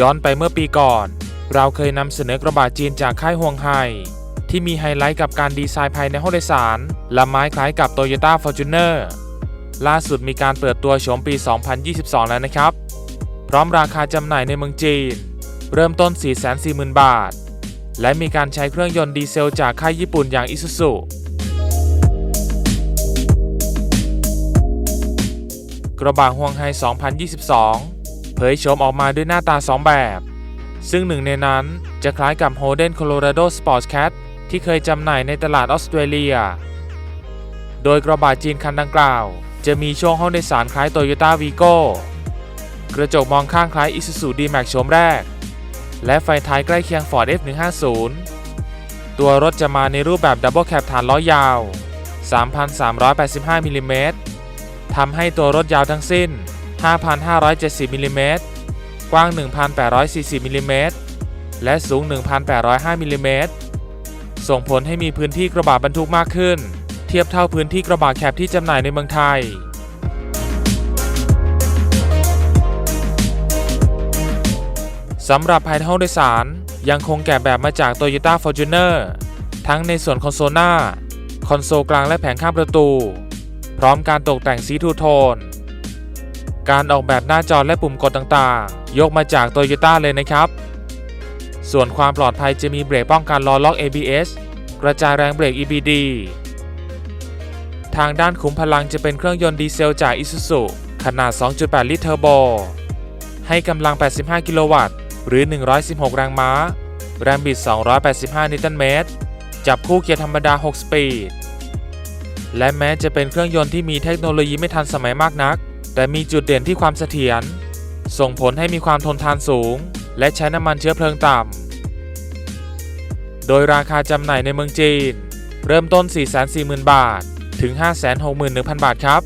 ย้อนไปเมื่อปีก่อน เราเคยนำเสนอกระบะจีนจากค่ายฮวงไฮที่มีไฮไลท์กับการดีไซน์ภายในห้องโดยสาร และไม้คล้ายกับ Toyota Fortuner ล่าสุดมีการเปิดตัวโฉมปี 2022 แล้วนะครับ พร้อมราคาจำหน่ายในเมืองจีน เริ่มต้น 440,000 บาท และมีการใช้เครื่องยนต์ดีเซลจากค่ายญี่ปุ่นอย่าง Isuzu กระบะฮวงไฮ 2022 เผยโฉมออกมาด้วยหน้าตา 2 แบบ ซึ่งหนึ่งในนั้นจะคล้ายกับ Holden Colorado Sports Cat ที่เคยจำหน่ายในตลาดออสเตรเลีย โดยกระบะจีนคันดังกล่าว จะมีช่วงห้องโดยสารคล้าย Toyota Vigo กระจกมองข้างคล้าย Isuzu D-Max โฉมแรก และไฟท้ายใกล้เคียง Ford F150 ตัวรถจะมาในรูปแบบ Double Cab ฐานล้อยาว 3,385มิลลิเมตรทำให้ตัวรถยาวทั้งสิ้น 5,570มิลลิเมตรกว้าง 1,840มิลลิเมตรและสูง 1,805มิลลิเมตรส่งผลให้มีพื้นที่กระบะบรรทุกมากขึ้น เทียบเท่าพื้นที่กระบะแคบที่จำหน่ายในเมืองไทยสำหรับภายในห้องโดยสารยังคงแกะแบบมาจาก Toyota Fortuner ทั้งในส่วนคอนโซลหน้า คอนโซลกลางและแผงข้างประตู พร้อมการตกแต่งสีทูโทน การออกแบบหน้าจอและปุ่มกดต่างๆ ยกมาจาก Toyota เลยนะครับ ส่วนความปลอดภัยจะมีเบรกป้องกันล้อล็อก ABS กระจายแรงเบรก EBD ทางด้านขุมพลังจะเป็นเครื่องยนต์ดีเซลจาก Isuzu ขนาด 2.8 ลิตรเทอร์โบ ให้กำลัง 85 กิโลวัตต์ หรือ 116 แรงม้า แรงบิด 285 นิวตันเมตร จับคู่เกียร์ธรรมดา 6 สปีด และแม้จะเป็นเครื่องยนต์ที่มีเทคโนโลยีไม่ทันสมัยมากนัก แต่มีจุดเด่นที่ความเสถียร ส่งผลให้มีความทนทานสูง และใช้น้ำมันเชื้อเพลิงต่ำ โดยราคาจำหน่ายในเมืองจีน เริ่มต้น 440,000 บาท ถึง 561,000 บาทครับ